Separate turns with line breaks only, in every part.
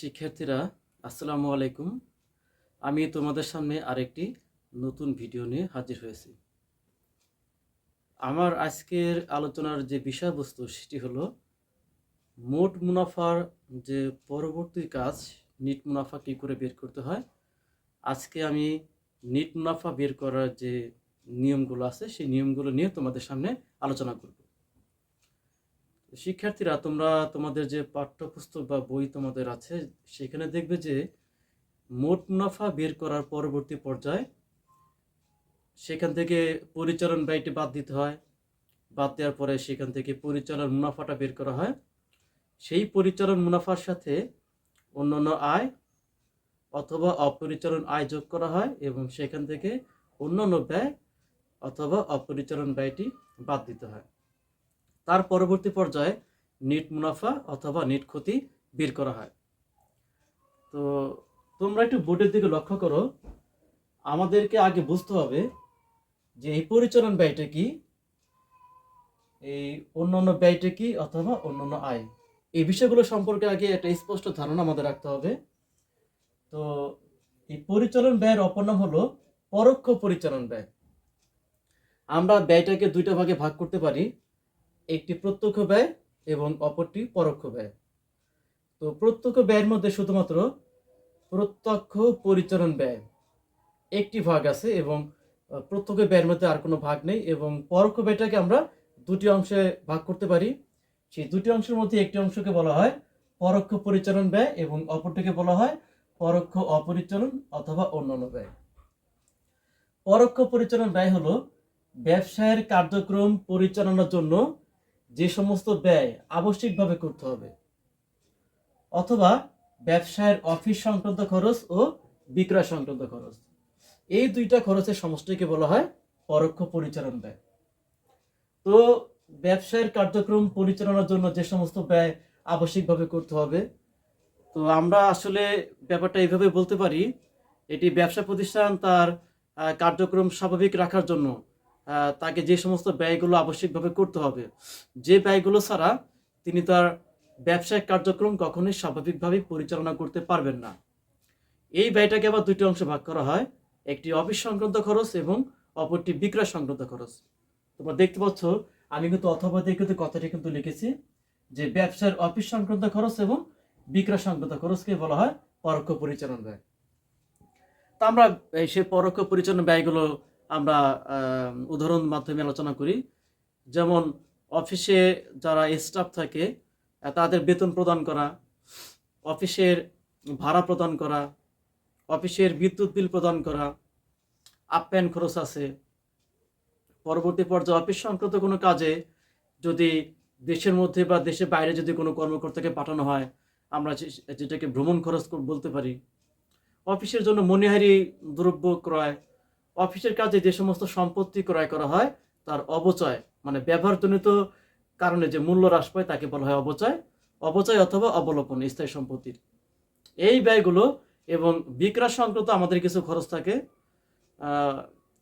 শিক্ষার্থীরা, আসসালামু আলাইকুম। আমি তোমাদের সামনে আরেকটি নতুন ভিডিও নিয়ে হাজির হয়েছি। আমার আজকের আলোচনার যে বিষয়বস্তু সেটি হলো, মোট মুনাফার যে পরবর্তী কাজ, নিট মুনাফা কী করে বের করতে হয়, আজকে আমি নিট মুনাফা বের করার যে নিয়মগুলো আছে, সেই নিয়মগুলো নিয়ে তোমাদের সামনে আলোচনা করব। শিক্ষার্থীরা, তোমরা তোমাদের যে পাঠ্যপুস্তক বা বই তোমাদের আছে, সেখানে দেখবে যে মোট মুনাফা বের করার পরবর্তী পর্যায়ে সেখান থেকে পরিচালন ব্যয়টি বাদ দিতে হয়। বাদ দেওয়ার পরে সেখান থেকে পরিচালন মুনাফাটা বের করা হয়। সেই পরিচালন মুনাফার সাথে অন্যান্য আয় অথবা অপরিচালন আয় যোগ করা হয় এবং সেখান থেকে অন্যান্য ব্যয় অথবা অপরিচালন ব্যয়টি বাদ দিতে হয়। তার পরবর্তী পর্যায়ে নিট মুনাফা অথবা নিট ক্ষতি বের করা হয়। তো তোমরা একটু বোর্ডের দিকে লক্ষ্য করো। আমাদেরকে আগে বুঝতে হবে যে এই পরিচালন ব্যয়টা কি, এই অন্যান্য ব্যয়টা কি অথবা অন্যান্য আয়। এই বিষয়গুলো সম্পর্কে আগে একটা স্পষ্ট ধারণা আমাদের রাখতে হবে। তো এই পরিচালন ব্যয়ের অপর নাম হলো পরোক্ষ পরিচালন ব্যয়। আমরা ব্যয়টাকে দুইটা ভাগে ভাগ করতে পারি। একটি প্রত্যক্ষ ব্যয় এবং অপরটি পরোক্ষ ব্যয়। তো প্রত্যক্ষ ব্যয়ের মধ্যে শুধুমাত্র প্রত্যক্ষ পরিচালন ব্যয় একটি ভাগ আছে এবং প্রত্যক্ষ ব্যয়ের মধ্যে আর কোনো ভাগ নেই এবং পরোক্ষ ব্যয়টাকে আমরা দুটি অংশে ভাগ করতে পারি। সেই দুটি অংশের মধ্যে একটি অংশকে বলা হয় পরোক্ষ পরিচালন ব্যয় এবং অপরটিকে বলা হয় পরোক্ষ অপরিচালন অথবা অন্যান্য ব্যয়। পরোক্ষ পরিচালন ব্যয় হলো ব্যবসায়ের কার্যক্রম পরিচালনার জন্য যে সমস্ত ব্যয় আবশ্যিকভাবে করতে হবে, অথবা ব্যবসায়ের অফিস সংক্রান্ত খরচ ও বিক্রয় সংক্রান্ত খরচ। এই দুইটা খরচের সমষ্টিকে বলা হয় পরোক্ষ পরিচালন ব্যয়। তো ব্যবসায়ের কার্যক্রম পরিচালনার জন্য যে সমস্ত ব্যয় আবশ্যিকভাবে করতে হবে, তো আমরা আসলে ব্যাপারটা এইভাবে বলতে পারি, এটি ব্যবসা প্রতিষ্ঠান তার কার্যক্রম স্বাভাবিক রাখার জন্য তাকে যে সমস্ত ব্যয়গুলো আবশ্যিকভাবে করতে হবে, যে ব্যয়গুলো ছাড়া তিনি তার ব্যবসায়িক কার্যক্রম কখনোই স্বাভাবিকভাবে পরিচালনা করতে পারবেন না। এই ব্যয়টাকে আবার দুটি অংশে ভাগ করা হয়, একটি অফিস সংক্রান্ত খরচ এবং অপরটি বিক্রয় সংক্রান্ত খরচ। তোমরা দেখতে পাচ্ছ, আমি কিন্তু অথবা দিয়ে কিন্তু কথাটি কিন্তু লিখেছি যে ব্যবসার অফিস সংক্রান্ত খরচ এবং বিক্রয় সংক্রান্ত খরচকে বলা হয় পরোক্ষ পরিচালন ব্যয়। তা আমরা সেই পরোক্ষ পরিচালন ব্যয়গুলো আমরা উদাহরণ মাধ্যমে আলোচনা করি। যেমন অফিসে যারা স্টাফ থাকে তাদের বেতন প্রদান করা, অফিসের ভাড়া প্রদান করা, অফিসের বিদ্যুৎ বিল প্রদান করা আপ্যায়ন খরচ আছে। পরবর্তী পর্যায়ে অফিস সংক্রান্ত কোনো কাজে যদি দেশের মধ্যে বা দেশের বাইরে যদি কোনো কর্মকর্তাকে পাঠানো হয়, আমরা যেটাকে ভ্রমণ খরচ বলতে পারি। অফিসের জন্য মনিহারি দ্রব্য ক্রয় অফিসের কাজে যে সমস্ত সম্পত্তি ক্রয় করা হয়, তার অবচয় মানে ব্যবহারজনিত কারণে যে মূল্য হ্রাস পায় তাকে বলা হয় অবচয় অবচয় অথবা অবলোপন, স্থায়ী সম্পত্তির। এই ব্যয়গুলো এবং বিক্রয় সংক্রান্ত আমাদের কিছু খরচ থাকে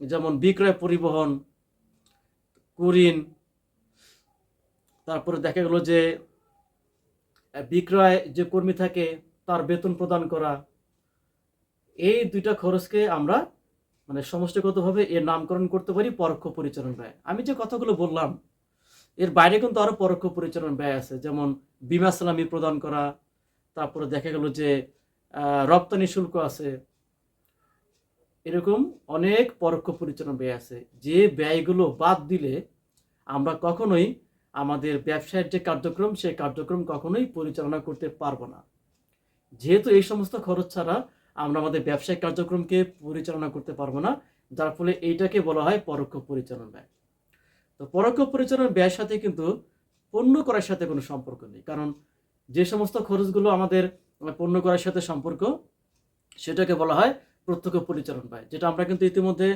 যেমন বিক্রয় পরিবহন, কুরিন, তারপরে দেখা গেল যে বিক্রয় যে কর্মী থাকে, তার বেতন প্রদান করা, এই দুইটা খরচকে আমরা মানে সমষ্টিগতভাবে এর নামকরণ করতে পারি পরোক্ষ পরিচালন ব্যয়। আমি যে কথাগুলো বললাম, এর বাইরে কিন্তু আরও পরোক্ষ পরিচালন ব্যয় আছে, যেমন বিমা সালামি প্রদান করা, তারপরে দেখা গেল যে রপ্তানি শুল্ক আছে, এরকম অনেক পরোক্ষ পরিচালন ব্যয় আছে। যে ব্যয়গুলো বাদ দিলে আমরা কখনোই আমাদের ব্যবসায়ের যে কার্যক্রম, সেই কার্যক্রম কখনোই পরিচালনা করতে পারব না। যেহেতু এই সমস্ত খরচ ছাড়া আমরা আমাদের ব্যবসায়িক কার্যক্রমকে পরিচালনা করতে পারব না, যার ফলে এইটাকে বলা হয় পরোক্ষ পরিচালন ব্যয়। তো পরোক্ষ পরিচালন ব্যয়ের সাথে কিন্তু পণ্য করার সাথে কোনো সম্পর্ক নেই, কারণ যে সমস্ত খরচগুলো আমাদের পণ্য করার সাথে সম্পর্ক, সেটাকে বলা হয় প্রত্যক্ষ পরিচালন ব্যয়, যেটা আমরা কিন্তু ইতিমধ্যে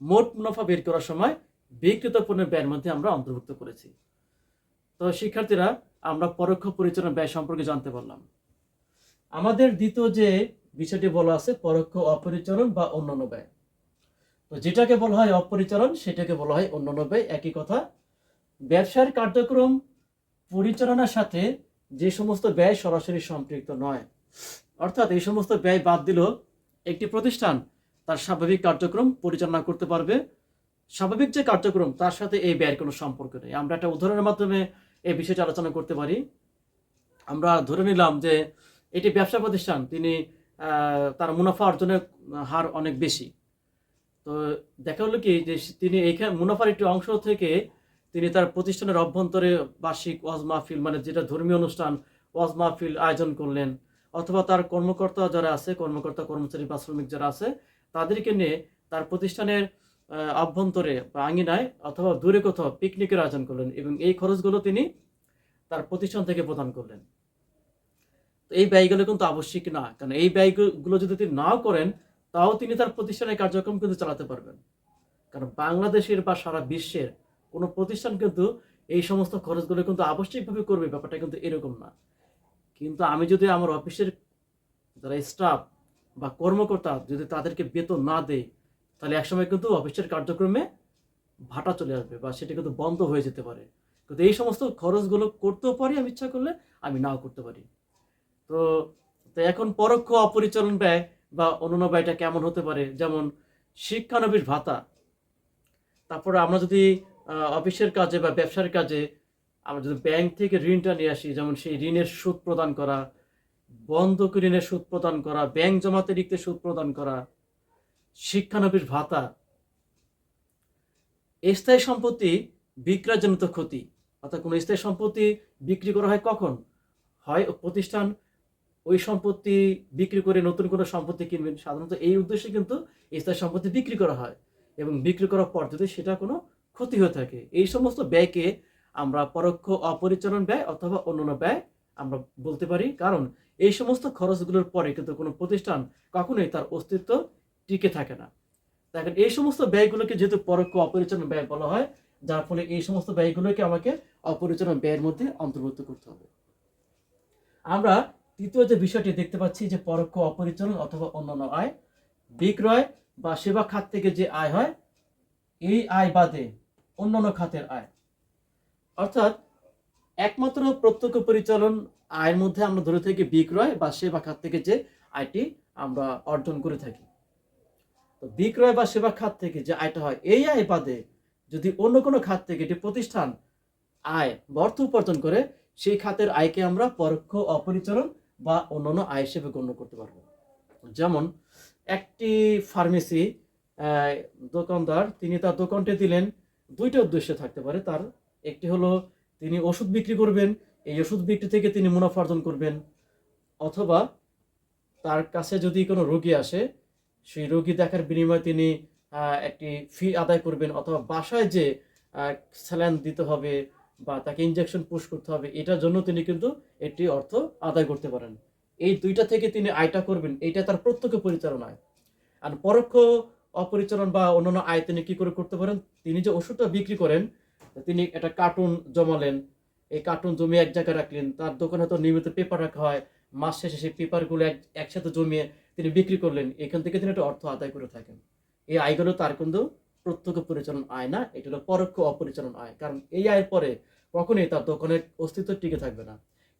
মোট মুনাফা বের করার সময় বিক্রিত পণ্যের ব্যয়ের মধ্যে আমরা অন্তর্ভুক্ত করেছি। তো শিক্ষার্থীরা, আমরা পরোক্ষ পরিচালন ব্যয় সম্পর্কে জানতে পারলাম। আমাদের দ্বিতীয় যে বিষয়টি বলা আছে পরোক্ষ অপরিচালন বা অন্যান্য ব্যয়। তো যেটাকে বলা হয় অপরিচালন সেটাকে বলা হয় অন্যান্য ব্যয়। একই কথা, ব্যবসার কার্যক্রম পরিচালনার সাথে যে সমস্ত ব্যয় সরাসরি সম্পৃক্ত নয়। অর্থাৎ এই সমস্ত ব্যয় বাদ দিলেও একটি প্রতিষ্ঠান, তার স্বাভাবিক কার্যক্রম পরিচালনা করতে পারবে। স্বাভাবিক যে কার্যক্রম, তার সাথে এই ব্যয়ের কোনো সম্পর্ক নেই। আমরা একটা উদাহরণের মাধ্যমে এই বিষয়টি আলোচনা করতে পারি। আমরা ধরে নিলাম যে এটি ব্যবসা প্রতিষ্ঠান, তিনি তার মুনাফা অর্জনের হার অনেক বেশি। তো দেখা হলো কি যে তিনি এইখানে মুনাফার একটি অংশ থেকে তিনি তার প্রতিষ্ঠানের অভ্যন্তরে বার্ষিক ওয়াজ মাহফিল মানে যেটা ধর্মীয় অনুষ্ঠান, ওয়াজ মাহফিল আয়োজন করলেন। অথবা তার কর্মকর্তা যারা আছে, কর্মকর্তা, কর্মচারী বা শ্রমিক যারা আছে, তাদেরকে নিয়ে তার প্রতিষ্ঠানের অভ্যন্তরে বা আঙিনায় অথবা দূরে কোথাও পিকনিকের আয়োজন করলেন এবং এই খরচগুলো তিনি তার প্রতিষ্ঠান থেকে প্রদান করলেন। তো এই ব্যয়গুলো কিন্তু আবশ্যিক না। কারণ এই ব্যয়গুলো যদি তিনি নাও করেন, তাও তিনি তার প্রতিষ্ঠানের কার্যক্রম কিন্তু চালাতে পারবেন। কারণ বাংলাদেশের বা সারা বিশ্বের কোনো প্রতিষ্ঠান কিন্তু এই সমস্ত খরচগুলো কিন্তু আবশ্যিকভাবে করবে, ব্যাপারটা কিন্তু এরকম না। কিন্তু আমি যদি আমার অফিসের যারা স্টাফ বা কর্মকর্তা যদি তাদেরকে বেতন না দেয়, তাহলে একসময় কিন্তু অফিসের কার্যক্রমে ভাটা চলে আসবে বা সেটা কিন্তু বন্ধ হয়ে যেতে পারে। কিন্তু এই সমস্ত খরচগুলো করতেও পারি আমি ইচ্ছা করলে, আমি নাও করতে পারি। তো তো এখন পরোক্ষ অপরিচালন ব্যয় বা অন্যান্য ব্যয়টা কেমন হতে পারে? যেমন শিক্ষানবিশ ভাতা। তারপরে আমরা যদি অফিসের কাজে বা ব্যবসার কাজে আমরা যদি ব্যাংক থেকে ঋণটা নিয়ে আসি, যেমন সেই ঋণের সুদ প্রদান করা, বন্ধক ঋণের সুদ প্রদান করা, ব্যাংক জমাতে লিখতে সুদ প্রদান করা শিক্ষানবিশ ভাতা, স্থায়ী সম্পত্তি বিক্রয়জনিত ক্ষতি। অর্থাৎ কোনো স্থায়ী সম্পত্তি বিক্রি করা হয় কখন? হয় প্রতিষ্ঠান ওই সম্পত্তি বিক্রি করে নতুন কোনো সম্পত্তি কিনবেন, সাধারণত এই উদ্দেশ্যে কিন্তু স্থায়ী সম্পত্তি বিক্রি করা হয় এবং বিক্রি করার পর যদি সেটা কোনো ক্ষতি হয়ে থাকে। এই সমস্ত ব্যয়কে আমরা পরোক্ষ অপরিচালন ব্যয় অথবা অন্যান্য ব্যয় আমরা বলতে পারি। কারণ এই সমস্ত খরচগুলোর পরে কিন্তু কোনো প্রতিষ্ঠান কখনোই তার অস্তিত্ব টিকে থাকে না। দেখেন, এই সমস্ত ব্যয়গুলোকে যেহেতু পরোক্ষ অপরিচালন ব্যয় বলা হয়, যার ফলে এই সমস্ত ব্যয়গুলোকে আমাকে অপরিচালন ব্যয়ের মধ্যে অন্তর্ভুক্ত করতে হবে। আমরা তৃতীয় যে বিষয়টি দেখতে পাচ্ছি, যে পরোক্ষ অপরিচালন অথবা অন্যান্য আয়, বিক্রয় বা সেবা খাত থেকে যে আয় হয়, এই আয় বাদে অন্যান্য খাতের আয়। অর্থাৎ একমাত্র প্রত্যক্ষ পরিচালন আয়ের মধ্যে আমরা ধরে থাকি বিক্রয় বা সেবা খাত থেকে যে আয়টি আমরা অর্জন করে থাকি। তো বিক্রয় বা সেবা খাত থেকে যে আয়টা হয়, এই আয় বাদে যদি অন্য কোনো খাত থেকে এটি প্রতিষ্ঠান আয় অর্থ উপার্জন করে, সেই খাতের আয়কে আমরা পরোক্ষ অপরিচালন বা অন্যান্য আয় হিসেবে গণ্য করতে পারব। যেমন, একটি ফার্মেসি দোকানদার, তিনি তার দোকানটি দিলেন, দুইটা উদ্দেশ্য থাকতে পারে তার। একটি হলো, তিনি ওষুধ বিক্রি করবেন, এই ওষুধ বিক্রি থেকে তিনি মুনাফা অর্জন করবেন। অথবা, তার কাছে যদি কোনো রোগী আসে, সেই রোগী দেখার বিনিময়ে তিনি একটি ফি আদায় করবেন অথবা বাসায় যে স্যালাইন দিতে হবে বা তাকে ইনজেকশন পুশ করতে হবে, এটার জন্য তিনি কিন্তু একটি অর্থ আদায় করতে পারেন। এই দুইটা থেকে তিনি আয়টা করবেন, এইটা তার প্রত্যক্ষ পরিচালনায়। আর পরোক্ষ অপরিচালন বা অন্যান্য আয় তিনি কি করে করতে পারেন? তিনি যে ওষুধটা বিক্রি করেন, তিনি একটা কার্টুন জমালেন। এই কার্টুন জমিয়ে এক জায়গায় রাখলেন, তার দোকানে তো নিয়মিত পেপার রাখা হয়। মাস শেষে সেই পেপারগুলো এক, একসাথে জমিয়ে তিনি বিক্রি করলেন। এখান থেকে তিনি একটা অর্থ আদায় করে থাকেন। এই আয়গুলো তার কিন্তু প্রত্যক্ষ পরিচালন আয় না, এটা হলো পরোক্ষ অপরিচালন আয়। কারণ এই আয়ের পরে কখনোই তার দোকানের অস্তিত্ব টিকে থাকবে না।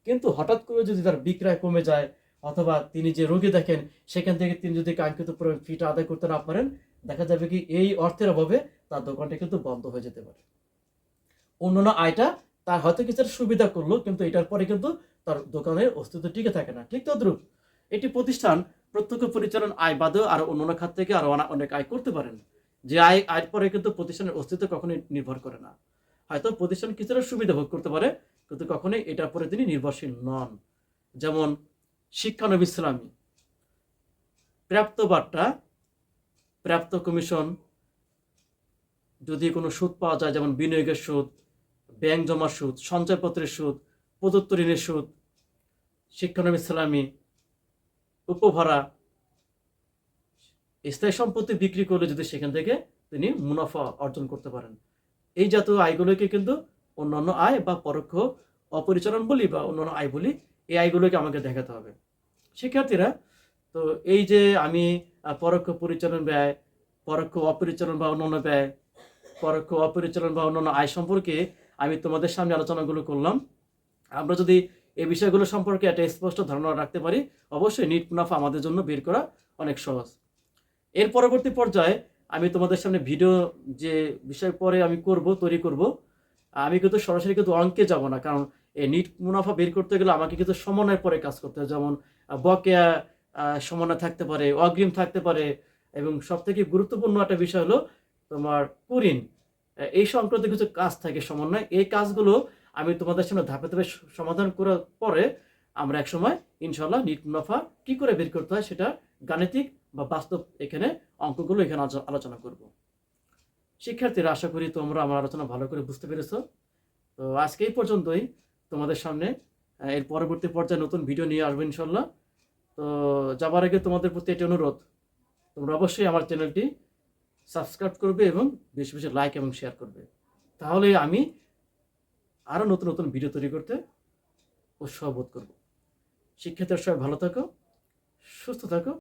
কিন্তু হঠাৎ করে যদি তার বিক্রয় কমে যায়, অথবা তিনি যে রোগী দেখেন, সেখান থেকে তিনি যদি কাঙ্ক্ষিত ফিটা আদায় করতে না পারেন, দেখা যাবে কি এই অর্থের অভাবে তার দোকানটা কিন্তু বন্ধ হয়ে যেতে পারে। অন্যান্য আয়টা তার হয়তো কিছুটা সুবিধা করল, কিন্তু এটার পরে কিন্তু তার দোকানের অস্তিত্ব টিকে থাকে না। ঠিক তদ্রুপ এটি প্রতিষ্ঠান প্রত্যক্ষ পরিচালন আয় বাদেও আর অন্যান্য খাত থেকে আরও অনেক আয় করতে পারেন। যে আয়, আয়ের পরে কিন্তু প্রতিষ্ঠানের অস্তিত্ব কখনোই নির্ভর করে না। হয়তো প্রতিষ্ঠান কিছুটা সুবিধা ভোগ করতে পারে, কিন্তু কখনোই এটার পরে তিনি নির্ভরশীল নন। যেমন শিক্ষানব ইসলামী। প্রাপ্ত বার্তা প্রাপ্ত কমিশন, যদি কোনো সুদ পাওয়া যায়, যেমন বিনিয়োগের সুদ, ব্যাংক জমার সুদ, সঞ্চয়পত্রের সুদ, প্রদত্ত ঋণের সুদ শিক্ষানব ইসলামী উপভাড়া স্থায়ী সম্পত্তি বিক্রি করলে যদি সেখান থেকে তিনি মুনাফা অর্জন করতে পারেন। এই জাতীয় আয়গুলোকে কিন্তু অন্যান্য আয় বা পরোক্ষ অপরিচালন বলি বা অন্যান্য আয় বলি এই আয়গুলোকে আমাকে দেখাতে হবে। শিক্ষার্থীরা, তো এই যে আমি পরোক্ষ পরিচালন ব্যয়, পরোক্ষ অপরিচালন বা অন্যান্য ব্যয়, পরোক্ষ অপরিচালন বা অন্যান্য আয় সম্পর্কে আমি তোমাদের সামনে আলোচনাগুলো করলাম। আমরা যদি এই বিষয়গুলো সম্পর্কে একটা স্পষ্ট ধারণা রাখতে পারি, অবশ্যই নিট মুনাফা আমাদের জন্য বের করা অনেক সহজ। এর পরবর্তী পর্যায়ে আমি তোমাদের সামনে ভিডিও যে বিষয় পরে আমি করব, তৈরি করব, আমি কিন্তু সরাসরি কিন্তু অঙ্কে যাব না, কারণ এই নিট মুনাফা বের করতে গেলে আমাকে কিন্তু সমন্বয়ের পরে কাজ করতে হয়। যেমন বকেয়া সমন্বয় থাকতে পারে, অগ্রিম থাকতে পারে, এবং সব থেকে গুরুত্বপূর্ণ একটা বিষয় হলো তোমার কুরিন। এই সংক্রান্ত কিছু কাজ থাকে সমন্বয়। এই কাজগুলো আমি তোমাদের সামনে ধাপে ধাপে সমাধান করার পরে আমরা একসময় ইনশাল্লাহ নিট মুনাফা কি করে বের করতে হয় সেটা গাণিতিক বা বাস্তব এখানে অঙ্কগুলো এখানে আলোচ- আলোচনা করব। শিক্ষার্থীরা, আশা করি তোমরা আমার আলোচনা ভালো করে বুঝতে পেরেছ। তো আজকে এই পর্যন্তই। তোমাদের সামনে এর পরবর্তী পর্যায়ে নতুন ভিডিও নিয়ে আসব ইনশাল্লাহ। তো যাবার আগে তোমাদের প্রতি এটি অনুরোধ, তোমরা অবশ্যই আমার চ্যানেলটি সাবস্ক্রাইব করবে এবং বেশি বেশি লাইক এবং শেয়ার করবে। তাহলে আমি আরও নতুন নতুন ভিডিও তৈরি করতে উৎসাহ বোধ করব। শিক্ষার্থীরা, সবাই ভালো থাকো, সুস্থ থাকো।